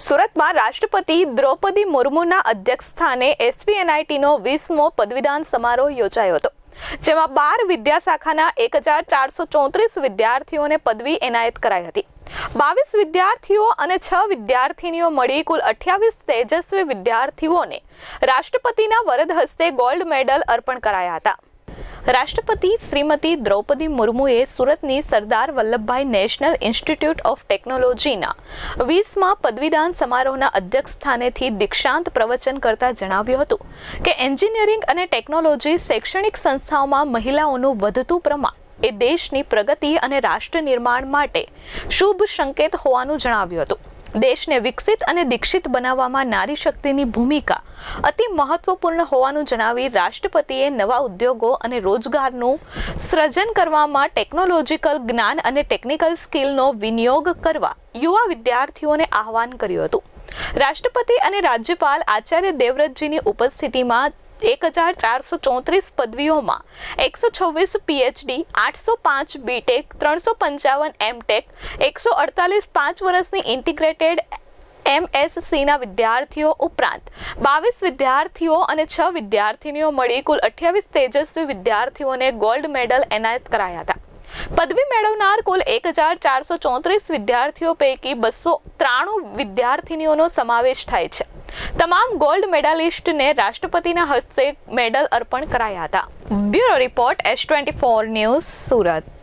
સુરતમાં રાષ્ટ્રપતિ દ્રૌપદી મુર્મુના અધ્યક્ષસ્થાને એસવીએનઆઈટીનો વીસમો પદવીદાન સમારોહ યોજાયો હતો, જેમાં બાર વિદ્યાશાખાના એક હજાર ચારસો ચોત્રીસ વિદ્યાર્થીઓને પદવી એનાયત કરાઈ હતી. બાવીસ વિદ્યાર્થીઓ અને છ વિદ્યાર્થીનીઓ મળી કુલ અઠ્યાવીસ તેજસ્વી વિદ્યાર્થીઓને રાષ્ટ્રપતિના વરદ હસ્તે ગોલ્ડ મેડલ અર્પણ કરાયા હતા. રાષ્ટ્રપતિ શ્રીમતી દ્રૌપદી મુર્મુએ સુરતની Sardar Vallabhbhai national institute of ટેકનોલોજીના વીસમાં પદવીદાન સમારોહના અધ્યક્ષ સ્થાનેથી દીક્ષાંત પ્રવચન કરતા જણાવ્યું હતું કે એન્જિનિયરિંગ અને ટેકનોલોજી શૈક્ષણિક સંસ્થાઓમાં મહિલાઓનું વધતું પ્રમાણ એ દેશની પ્રગતિ અને રાષ્ટ્ર નિર્માણ માટે શુભ સંકેત હોવાનું જણાવ્યું હતું. દેશને વિકસિત અને દીક્ષિત બનાવવામાં નારી શક્તિની ભૂમિકા અતિ મહત્વપૂર્ણ હોવાનું જણાવી રાષ્ટ્રપતિએ નવા ઉદ્યોગો અને રોજગારનું સર્જન કરવામાં ટેકનોલોજીકલ જ્ઞાન અને ટેકનિકલ સ્કિલનો વિનિયોગ કરવા યુવા વિદ્યાર્થીઓને આહવાન કર્યું હતું. રાષ્ટ્રપતિ અને રાજ્યપાલ આચાર્ય દેવવ્રતજીની ઉપસ્થિતિમાં એક હજાર ચારસો ચોત્રીસ પદવીઓમાં એકસો છવ્વીસ પીએચડી આઠસો પાંચ બીટેક ત્રણસો પંચાવન એમટેક એકસો અડતાલીસ પાંચ વર્ષની ઇન્ટિગ્રેટેડ એમએસસીના વિદ્યાર્થીઓ ઉપરાંત બાવીસ વિદ્યાર્થીઓ અને છ વિદ્યાર્થીનીઓ મળી કુલ અઠ્યાવીસ તેજસ્વી વિદ્યાર્થીઓને ગોલ્ડ મેડલ એનાયત કરાયા હતા. પદવી મેળવનાર કુલ એક હજાર ચારસો ચોત્રીસ વિદ્યાર્થીઓ પૈકી બસો ત્રાણું વિદ્યાર્થીનીઓનો સમાવેશ થાય છે. તમામ ગોલ્ડ મેડાલિસ્ટને રાષ્ટ્રપતિના હસ્તે મેડલ અર્પણ કરાયા હતા. Bureau report S twenty four news Surat.